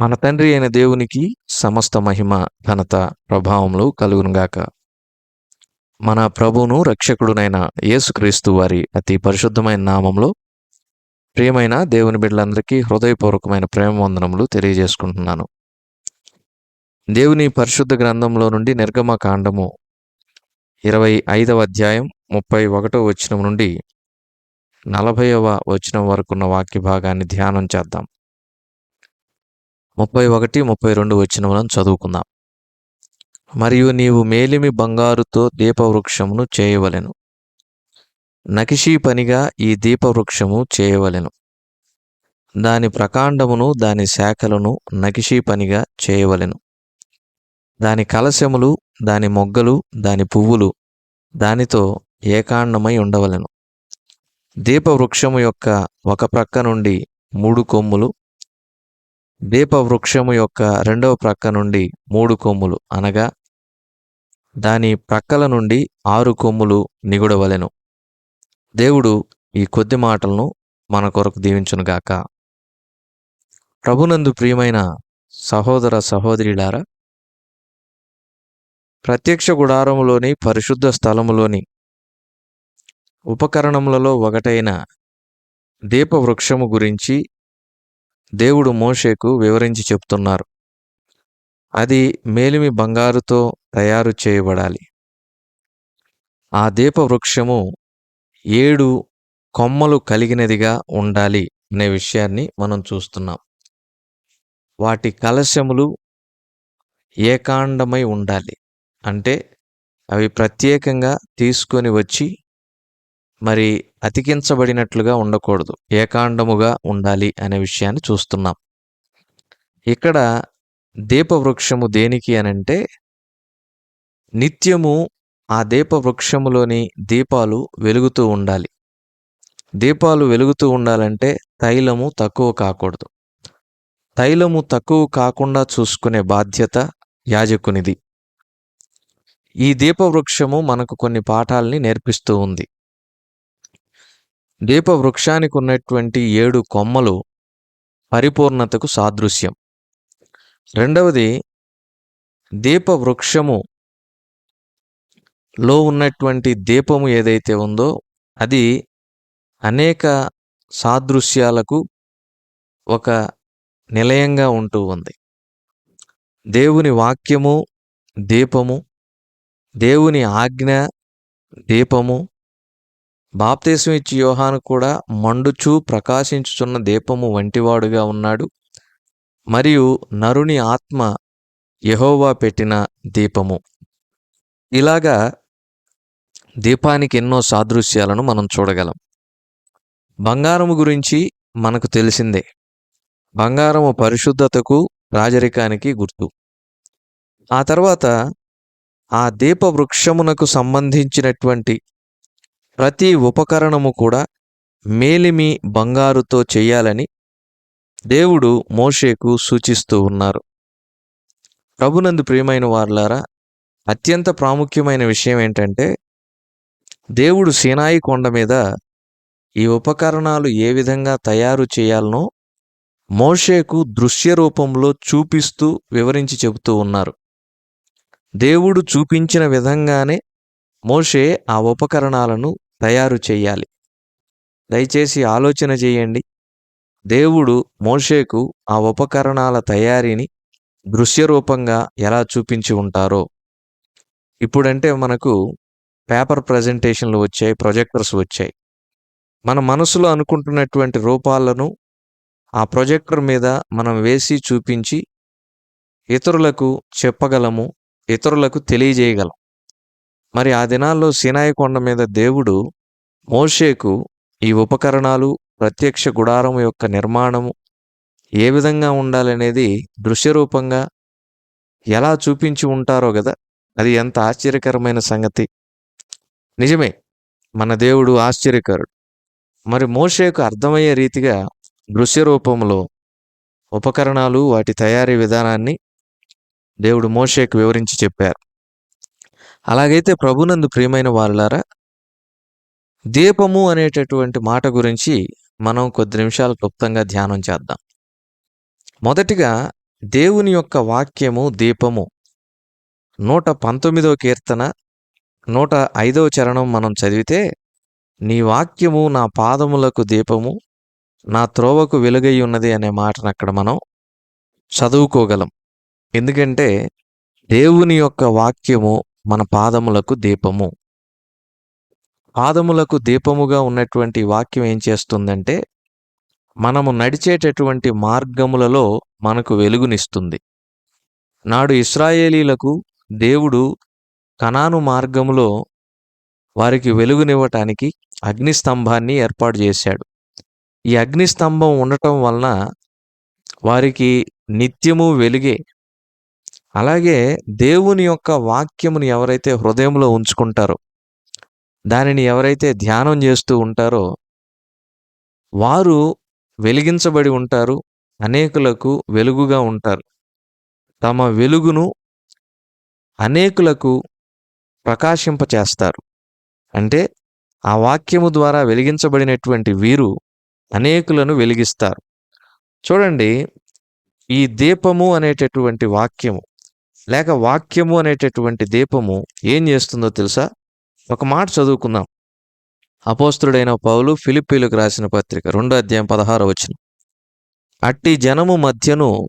మన తండ్రి అయిన దేవునికి సమస్త మహిమ ఘనత ప్రభావములు కలుగునుగాక. మన ప్రభువును రక్షకుడునైన యేసుక్రీస్తు వారి అతి పరిశుద్ధమైన నామంలో ప్రియమైన దేవుని బిడ్డలందరికీ హృదయపూర్వకమైన ప్రేమ వందనములు తెలియజేసుకుంటున్నాను. దేవుని పరిశుద్ధ గ్రంథంలో నుండి నిర్గమ కాండము ఇరవై ఐదవ అధ్యాయం ముప్పై ఒకటో వచనం నుండి నలభైవ వచనం వరకున్న వాక్య భాగాన్ని ధ్యానం చేద్దాం. ముప్పై ఒకటి ముప్పై రెండు వచనములను చదువుకుందాం. మరియు నీవు మేలిమి బంగారుతో దీపవృక్షమును చేయవలెను. నకిషీ పనిగా ఈ దీపవృక్షము చేయవలెను. దాని ప్రకాండమును దాని శాఖలను నకిషీ పనిగా చేయవలెను. దాని కలశములు దాని మొగ్గలు దాని పువ్వులు దానితో ఏకాండమై ఉండవలెను. దీపవృక్షము యొక్క ఒక ప్రక్క నుండి మూడు కొమ్ములు దీపవృక్షము యొక్క రెండవ ప్రక్క నుండి మూడు కొమ్ములు అనగా దాని ప్రక్కల నుండి ఆరు కొమ్ములు నిగుడవలెను. దేవుడు ఈ కొద్ది మాటలను మన కొరకు దీవించునుగాక. ప్రభునందు ప్రియమైన సహోదర సహోదరిలారా ప్రత్యక్ష గుడారములోని పరిశుద్ధ స్థలములోని ఉపకరణములలో ఒకటైన దీపవృక్షము గురించి దేవుడు మోషేకు వివరించి చెప్తున్నారు. అది మేలిమి బంగారుతో తయారు చేయబడాలి. ఆ దీపవృక్షము ఏడు కొమ్మలు కలిగినదిగా ఉండాలి అనే విషయాన్ని మనం చూస్తున్నాం. వాటి కలశములు ఏకాండమై ఉండాలి. అంటే అవి ప్రత్యేకంగా తీసుకొని వచ్చి మరి అతికించబడినట్లుగా ఉండకూడదు. ఏకాండముగా ఉండాలి అనే విషయాన్ని చూస్తున్నాం. ఇక్కడ దీపవృక్షము దేనికి అనంటే నిత్యము ఆ దీపవృక్షములోని దీపాలు వెలుగుతూ ఉండాలి. దీపాలు వెలుగుతూ ఉండాలంటే తైలము తక్కువ కాకూడదు. తైలము తక్కువ కాకుండా చూసుకునే బాధ్యత యాజకునిది. ఈ దీపవృక్షము మనకు కొన్ని పాఠాలని నేర్పిస్తూ ఉంది. దీపవృక్షానికి ఉన్నటువంటి ఏడు కొమ్మలు పరిపూర్ణతకు సాదృశ్యం. రెండవది దీపవృక్షము లో ఉన్నటువంటి దీపము ఏదైతే ఉందో అది అనేక సాదృశ్యాలకు ఒక నిలయంగా ఉంటూ ఉంది. దేవుని వాక్యము దీపము దేవుని ఆజ్ఞ దీపము బాప్తీసం ఇచ్చి యోహాను కూడా మండుచూ ప్రకాశించుచున్న దీపము వంటివాడుగా ఉన్నాడు. మరియు నరుని ఆత్మ యహోవా పెట్టిన దీపము. ఇలాగా దీపానికి ఎన్నో సాదృశ్యాలను మనం చూడగలం. బంగారము గురించి మనకు తెలిసిందే. బంగారము పరిశుద్ధతకు రాజరికానికి గుర్తు. ఆ తర్వాత ఆ దీప వృక్షమునకు సంబంధించినటువంటి ప్రతి ఉపకరణము కూడా మేలిమి బంగారుతో చేయాలని దేవుడు మోషేకు సూచిస్తూ ఉన్నారు. ప్రభునందు ప్రియమైన వార్లారా అత్యంత ప్రాముఖ్యమైన విషయం ఏంటంటే దేవుడు సీనాయి కొండ మీద ఈ ఉపకరణాలు ఏ విధంగా తయారు చేయాలనో మోషేకు దృశ్య రూపంలో చూపిస్తూ వివరించి చెబుతూ ఉన్నారు. దేవుడు చూపించిన విధంగానే మోషే ఆ ఉపకరణాలను తయారు చేయాలి. దయచేసి ఆలోచన చేయండి. దేవుడు మోషేకు ఆ ఉపకరణాల తయారీని దృశ్యరూపంగా ఎలా చూపించి ఉంటారో. ఇప్పుడంటే మనకు పేపర్ ప్రజెంటేషన్లు వచ్చాయి ప్రొజెక్టర్స్ వచ్చాయి. మన మనసులో అనుకుంటున్నటువంటి రూపాలను ఆ ప్రొజెక్టర్ మీద మనం వేసి చూపించి ఇతరులకు చెప్పగలము ఇతరులకు తెలియజేయగలం. మరి ఆ దినాల్లో సినాయి కొండ మీద దేవుడు మోషేకు ఈ ఉపకరణాలు ప్రత్యక్ష గుడారం యొక్క నిర్మాణము ఏ విధంగా ఉండాలనేది దృశ్యరూపంగా ఎలా చూపించి ఉంటారో కదా అది ఎంత ఆశ్చర్యకరమైన సంగతి. నిజమే మన దేవుడు ఆశ్చర్యకరుడు. మరి మోషేకు అర్థమయ్యే రీతిగా దృశ్య రూపంలో ఉపకరణాలు వాటి తయారీ విధానాన్ని దేవుడు మోషేకు వివరించి చెప్పారు. అలాగైతే ప్రభునందు ప్రియమైన వారులారా దీపము అనేటటువంటి మాట గురించి మనం కొద్ది నిమిషాలు క్లుప్తంగా ధ్యానం చేద్దాం. మొదటిగా దేవుని యొక్క వాక్యము దీపము నూట పంతొమ్మిదవ కీర్తన నూట ఐదవ చరణం మనం చదివితే నీ వాక్యము నా పాదములకు దీపము నా త్రోవకు వెలుగై ఉన్నది అనే మాటను అక్కడ మనం చదువుకోగలం. ఎందుకంటే దేవుని యొక్క వాక్యము మన పాదములకు దీపము. పాదములకు దీపముగా ఉన్నటువంటి వాక్యం ఏం చేస్తుందంటే మనము నడిచేటటువంటి మార్గములలో మనకు వెలుగునిస్తుంది. నాడు ఇస్రాయేలీలకు దేవుడు కనాను మార్గములో వారికి వెలుగునివ్వటానికి అగ్నిస్తంభాన్ని ఏర్పాటు చేశాడు. ఈ అగ్నిస్తంభం ఉండటం వలన వారికి నిత్యము వెలుగే అలాగే దేవుని యొక్క వాక్యమును ఎవరైతే హృదయంలో ఉంచుకుంటారో దానిని ఎవరైతే ధ్యానం చేస్తూ ఉంటారో వారు వెలిగించబడి ఉంటారు అనేకులకు వెలుగుగా ఉంటారు. తమ వెలుగును అనేకులకు ప్రకాశింపచేస్తారు. అంటే ఆ వాక్యము ద్వారా వెలిగించబడినటువంటి వీరు అనేకులను వెలిగిస్తారు. చూడండి ఈ దీపము అనేటటువంటి వాక్యము లేక వాక్యము అనేటటువంటి దీపము ఏం చేస్తుందో తెలుసా? ఒక మాట చదువుకుందాం. అపోస్తుడైన పౌలు ఫిలిప్పీలకు రాసిన పత్రిక రెండో అధ్యాయం పదహారు వచ్చిన అట్టి జనము మధ్యను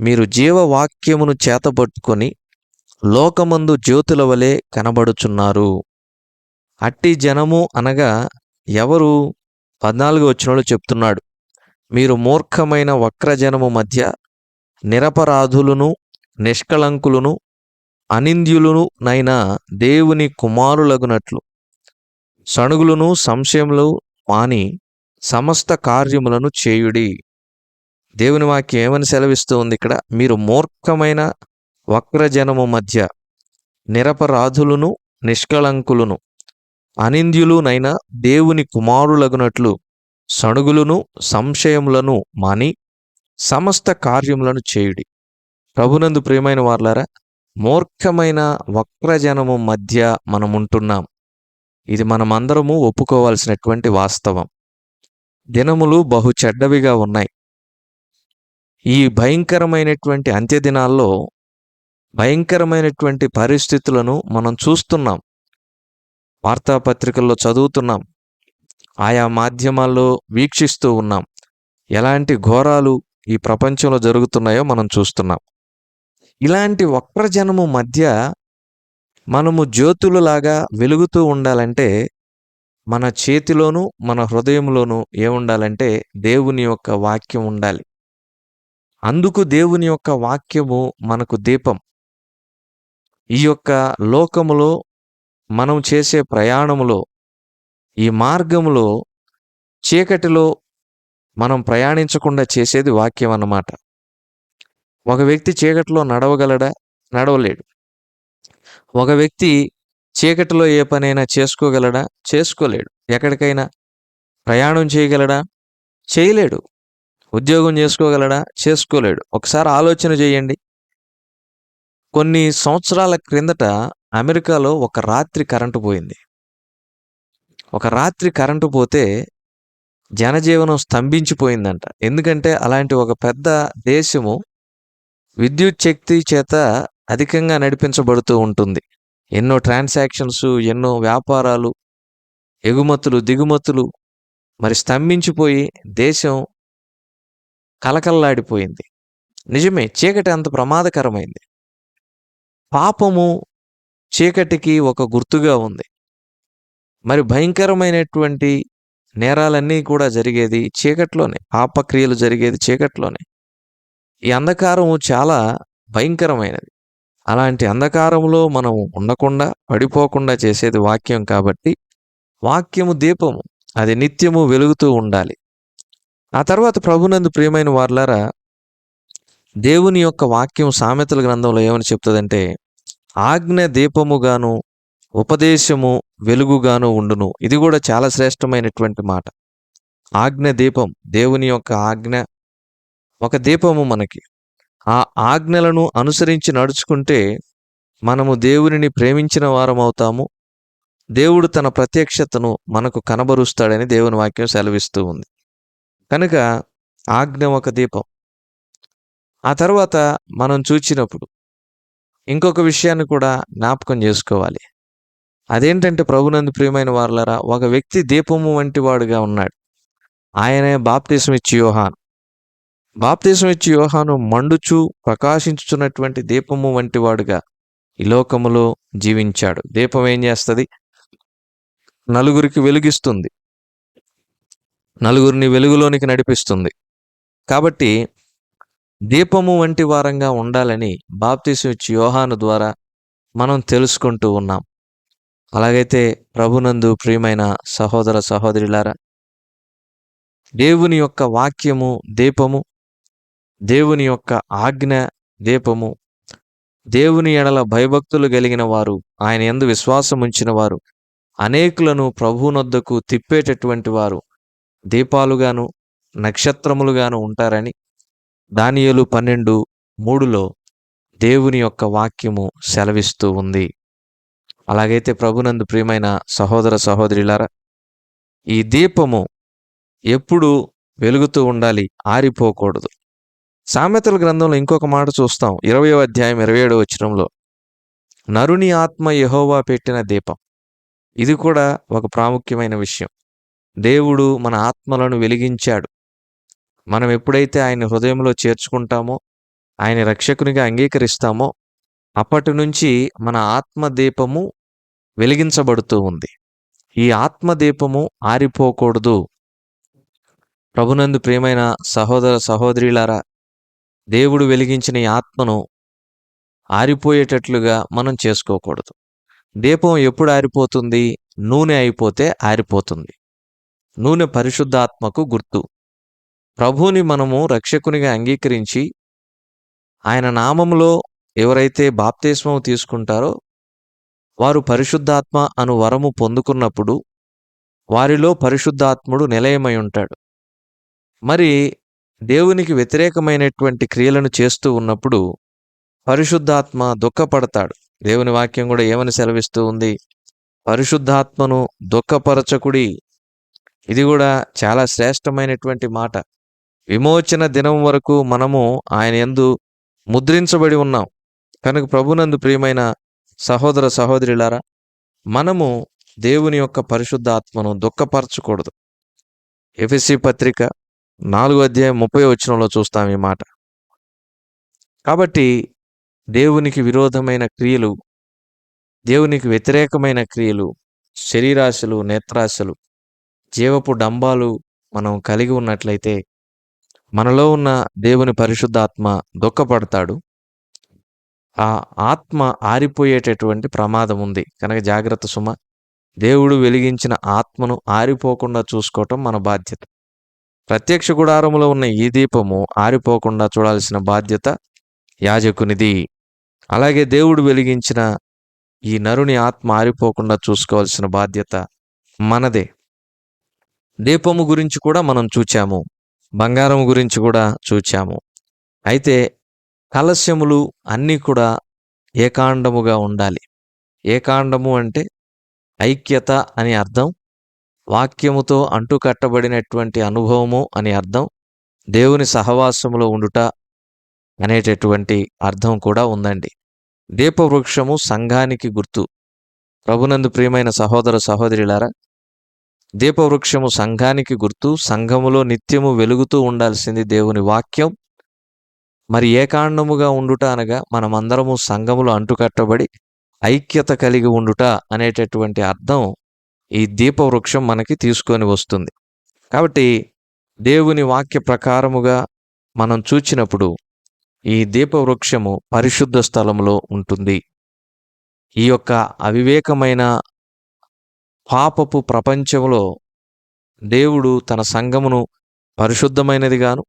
మీరు జీవవాక్యమును చేతబట్టుకొని లోకమందు జ్యోతుల వలె కనబడుచున్నారు. అట్టి జనము అనగా ఎవరు? పద్నాలుగు వచ్చినోళ్ళు చెప్తున్నాడు. మీరు మూర్ఖమైన వక్రజనము మధ్య నిరపరాధులను నిష్కళంకులను అనింద్యులను నైనా దేవుని కుమారులగునట్లు. సణుగులను సంశయములు మాని సమస్త కార్యములను చేయుడి. దేవుని వాక్యం ఏమని సెలవిస్తూ ఉంది ఇక్కడ? మీరు మూర్ఖమైన వక్రజనము మధ్య నిరపరాధులను నిష్కళంకులను అనింద్యులునైనా దేవుని కుమారులగునట్లు సణుగులను సంశయములను మాని సమస్త కార్యములను చేయుడి. ప్రభునందు ప్రియమైన వార్లారా మూర్ఖమైన వక్రజనము మధ్య మనం ఉంటున్నాం ఇది మనమందరము ఒప్పుకోవాల్సినటువంటి వాస్తవం. దినములు బహు చెడ్డవిగా ఉన్నాయి. ఈ భయంకరమైనటువంటి అంత్యదినాల్లో భయంకరమైనటువంటి పరిస్థితులను మనం చూస్తున్నాం. వార్తాపత్రికల్లో చదువుతున్నాం. ఆయా మాధ్యమాల్లో వీక్షిస్తూ ఉన్నాం. ఎలాంటి ఘోరాలు ఈ ప్రపంచంలో జరుగుతున్నాయో మనం చూస్తున్నాం. ఇలాంటి వక్రజనము మధ్య మనము జ్యోతులలాగా వెలుగుతూ ఉండాలంటే మన చేతిలోనూ మన హృదయంలోనూ ఏముండాలంటే దేవుని యొక్క వాక్యం ఉండాలి. అందుకు దేవుని యొక్క వాక్యము మనకు దీపం. ఈ యొక్క లోకములో మనం చేసే ప్రయాణములో ఈ మార్గములో చీకటిలో మనం ప్రయాణించకుండా చేసేది వాక్యం అన్నమాట. ఒక వ్యక్తి చీకటిలో నడవగలడా? నడవలేడు. ఒక వ్యక్తి చీకటిలో ఏ పనైనా చేసుకోగలడా? చేసుకోలేడు. ఎక్కడికైనా ప్రయాణం చేయగలడా? చేయలేడు. ఉద్యోగం చేసుకోగలడా? చేసుకోలేడు. ఒకసారి ఆలోచన చేయండి. కొన్ని సంవత్సరాల క్రిందట అమెరికాలో ఒక రాత్రి కరెంటు పోయింది. ఒక రాత్రి కరెంటు పోతే జనజీవనం స్తంభించిపోయిందంట. ఎందుకంటే అలాంటి ఒక పెద్ద దేశము విద్యుత్ శక్తి చేత అధికంగా నడిపించబడుతూ ఉంటుంది. ఎన్నో ట్రాన్సాక్షన్స్ ఎన్నో వ్యాపారాలు ఎగుమతులు దిగుమతులు మరి స్తంభించిపోయి దేశం కలకల్లాడిపోయింది నిజమే చీకటి అంత ప్రమాదకరమైంది. పాపము చీకటికి ఒక గుర్తుగా ఉంది. మరి భయంకరమైనటువంటి నేరాలన్నీ కూడా జరిగేది చీకట్లోనే పాపక్రియలు జరిగేది చీకట్లోనే. ఈ అంధకారము చాలా భయంకరమైనది. అలాంటి అంధకారంలో మనం ఉండకుండా పడిపోకుండా చేసేది వాక్యం కాబట్టి వాక్యము దీపము అది నిత్యము వెలుగుతూ ఉండాలి. ఆ తర్వాత ప్రభునందు ప్రియమైన వార్లారా దేవుని యొక్క వాక్యం సామెతల గ్రంథంలో ఏమని చెప్తుందంటే ఆజ్ఞ దీపముగాను ఉపదేశము వెలుగుగాను ఉండును. ఇది కూడా చాలా శ్రేష్టమైనటువంటి మాట. ఆజ్ఞ దీపం దేవుని యొక్క ఆజ్ఞ ఒక దీపము మనకి. ఆ ఆజ్ఞలను అనుసరించి నడుచుకుంటే మనము దేవునిని ప్రేమించిన వారం అవుతాము దేవుడు తన ప్రత్యక్షతను మనకు కనబరుస్తాడని దేవుని వాక్యం సెలవిస్తూ ఉంది. కనుక ఆజ్ఞ ఒక దీపం. ఆ తర్వాత మనం చూచినప్పుడు ఇంకొక విషయాన్ని కూడా జ్ఞాపకం చేసుకోవాలి. అదేంటంటే ప్రభునందు ప్రియమైన వారులరా ఒక వ్యక్తి దీపము వంటి వాడుగా ఉన్నాడు. ఆయనే బాప్తీసం ఇచ్చి బాప్తీసం ఇచ్చి యోహాను మండుచు ప్రకాశించుచున్నటువంటి దీపము వంటి వాడుగా ఈ లోకములో జీవించాడు. దీపం ఏం చేస్తుంది? నలుగురికి వెలుగిస్తుంది. నలుగురిని వెలుగులోనికి నడిపిస్తుంది. కాబట్టి దీపము వంటి వారంగా ఉండాలని బాప్తీసం ఇచ్చి యోహాను ద్వారా మనం తెలుసుకుంటూ ఉన్నాం. అలాగైతే ప్రభునందు ప్రియమైన సహోదర సహోదరులారా దేవుని యొక్క వాక్యము దీపము దేవుని యొక్క ఆజ్ఞ దీపము. దేవుని ఎడల భయభక్తులు కలిగిన వారు ఆయన ఎందు విశ్వాసం ఉంచిన వారు. అనేకులను ప్రభువునొద్దకు తిప్పేటటువంటి వారు దీపాలుగాను నక్షత్రములుగాను ఉంటారని దానియలు పన్నెండు మూడులో దేవుని యొక్క వాక్యము సెలవిస్తూ ఉంది. అలాగైతే ప్రభునందు ప్రియమైన సహోదర సహోదరులారా ఈ దీపము ఎప్పుడు వెలుగుతూ ఉండాలి ఆరిపోకూడదు. సామెతల గ్రంథంలో ఇంకొక మాట చూస్తాం. ఇరవయో అధ్యాయం ఇరవై ఏడవ వచనంలో. నరుని ఆత్మ యహోవా పెట్టిన దీపం. ఇది కూడా ఒక ప్రాముఖ్యమైన విషయం. దేవుడు మన ఆత్మలను వెలిగించాడు. మనం ఎప్పుడైతే ఆయన హృదయంలో చేర్చుకుంటామో ఆయన రక్షకునిగా అంగీకరిస్తామో అప్పటి నుంచి మన ఆత్మదీపము వెలిగించబడుతూ ఉంది. ఈ ఆత్మదీపము ఆరిపోకూడదు. ప్రభునందు ప్రియమైన సహోదర సహోదరులారా దేవుడు వెలిగించిన ఆత్మను ఆరిపోయేటట్లుగా మనం చేసుకోకూడదు. దీపం ఎప్పుడు ఆరిపోతుంది? నూనె అయిపోతే ఆరిపోతుంది. నూనె పరిశుద్ధాత్మకు గుర్తు. ప్రభువుని మనము రక్షకునిగా అంగీకరించి ఆయన నామములో ఎవరైతే బాప్తిస్మం తీసుకుంటారో వారు పరిశుద్ధాత్మ అను వరము పొందుకున్నప్పుడు వారిలో పరిశుద్ధాత్ముడు నిలయమై ఉంటాడు. మరి దేవునికి వ్యతిరేకమైనటువంటి క్రియలను చేస్తూ ఉన్నప్పుడు పరిశుద్ధాత్మ దుఃఖపడతాడు. దేవుని వాక్యం కూడా ఏమని సెలవిస్తూ ఉంది? పరిశుద్ధాత్మను దుఃఖపరచకుడి. ఇది కూడా చాలా శ్రేష్టమైనటువంటి మాట. విమోచన దినం వరకు మనము ఆయన ఎందు ముద్రించబడి ఉన్నాం. కనుక ప్రభునందు ప్రియమైన సహోదర సహోదరులారా మనము దేవుని యొక్క పరిశుద్ధాత్మను దుఃఖపరచకూడదు. ఎఫ్ఎస్సి పత్రిక నాలుగో అధ్యాయం ముప్పై వచనంలో చూస్తాం ఈ మాట. కాబట్టి దేవునికి విరోధమైన క్రియలు దేవునికి వ్యతిరేకమైన క్రియలు శరీరాశలు నేత్రాశలు జీవపు డంబాలు మనం కలిగి ఉన్నట్లయితే మనలో ఉన్న దేవుని పరిశుద్ధాత్మ దుఃఖపడతాడు. ఆ ఆత్మ ఆరిపోయేటటువంటి ప్రమాదం ఉంది. కనుక జాగ్రత్త సుమ దేవుడు వెలిగించిన ఆత్మను ఆరిపోకుండా చూసుకోవటం మన బాధ్యత. ప్రత్యక్ష గుడారములో ఉన్న ఈ దీపము ఆరిపోకుండా చూడాల్సిన బాధ్యత యాజకునిది. అలాగే దేవుడు వెలిగించిన ఈ నరుని ఆత్మ ఆరిపోకుండా చూసుకోవాల్సిన బాధ్యత మనదే. దీపము గురించి కూడా మనం చూచాము. బంగారం గురించి కూడా చూచాము. అయితే కలశ్యములు అన్నీ కూడా ఏకాండముగా ఉండాలి. ఏకాండము అంటే ఐక్యత అని అర్థం వాక్యముతో అంటుకట్టబడినటువంటి అనుభవము అని అర్థం. దేవుని సహవాసములో ఉండుట అనేటటువంటి అర్థం కూడా ఉందండి. దీపవృక్షము సంఘానికి గుర్తు. ప్రభునందు ప్రియమైన సహోదర సహోదరులారా దీపవృక్షము సంఘానికి గుర్తు. సంఘములో నిత్యము వెలుగుతూ ఉండాల్సింది దేవుని వాక్యం. మరి ఏకాండముగా ఉండుట అనగా మనమందరము సంఘములో అంటుకట్టబడి ఐక్యత కలిగి ఉండుట అనేటటువంటి అర్థం ఈ దీపవృక్షం మనకి తీసుకొని వస్తుంది. కాబట్టి దేవుని వాక్య ప్రకారముగా మనం చూచినప్పుడు ఈ దీపవృక్షము పరిశుద్ధ స్థలములో ఉంటుంది. ఈ యొక్క అవివేకమైన పాపపు ప్రపంచంలో దేవుడు తన సంఘమును పరిశుద్ధమైనదిగాను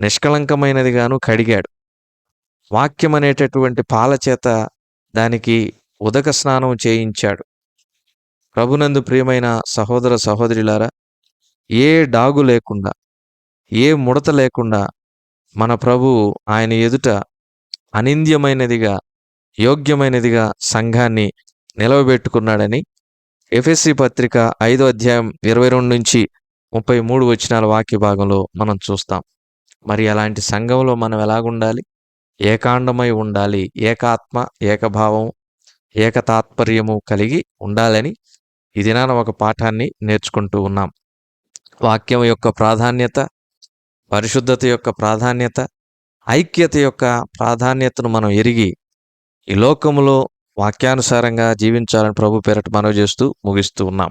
నిష్కళంకమైనదిగాను కడిగాడు వాక్యం అనేటటువంటి పాల చేత దానికి ఉదక స్నానం చేయించాడు. ప్రభునందు ప్రియమైన సహోదర సహోదరులారా ఏ డాగు లేకుండా ఏ ముడత లేకుండా మన ప్రభు ఆయన ఎదుట అనింద్యమైనదిగా యోగ్యమైనదిగా సంఘాన్ని నిలవబెట్టుకున్నాడని ఎఫ్ఎస్సి పత్రిక ఐదో అధ్యాయం ఇరవై రెండు నుంచి ముప్పై మూడు వచనాల వాక్య భాగంలో మనం చూస్తాం. మరి అలాంటి సంఘంలో మనం ఎలాగుండాలి? ఏకాండమై ఉండాలి. ఏకాత్మ ఏకభావం ఏకతాత్పర్యము కలిగి ఉండాలని ఈ దినాన ఒక పాఠాన్ని నేర్చుకుంటూ ఉన్నాం. వాక్యం యొక్క ప్రాధాన్యత పరిశుద్ధత యొక్క ప్రాధాన్యత ఐక్యత యొక్క ప్రాధాన్యతను మనం ఎరిగి ఈ లోకములో వాక్యానుసారంగా జీవించాలని ప్రభు పేరట మనవి చేస్తూ ముగిస్తూ ఉన్నాం.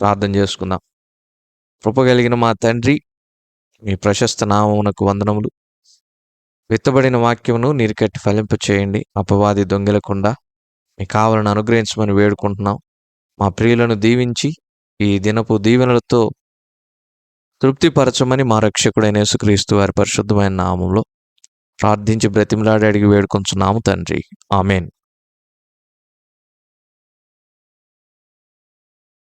ప్రార్థన చేసుకుందాం. కృప కలిగిన మా తండ్రి మీ ప్రశస్త నామమునకు వందనములు. విత్తబడిన వాక్యమును నీరుకట్టి ఫలింప చేయండి అపవాది దొంగలకుండా మీ కావాలని అనుగ్రహించమని వేడుకుంటున్నాం. మా ప్రియులను దీవించి ఈ దినపు దీవెనలతో తృప్తిపరచమని మా రక్షకుడైన యేసుక్రీస్తు వారి పరిశుద్ధమైన నామంలో ప్రార్థించి బ్రతిమలాడి అడిగి వేడుకొంచున్నాము తండ్రి. ఆమెన్.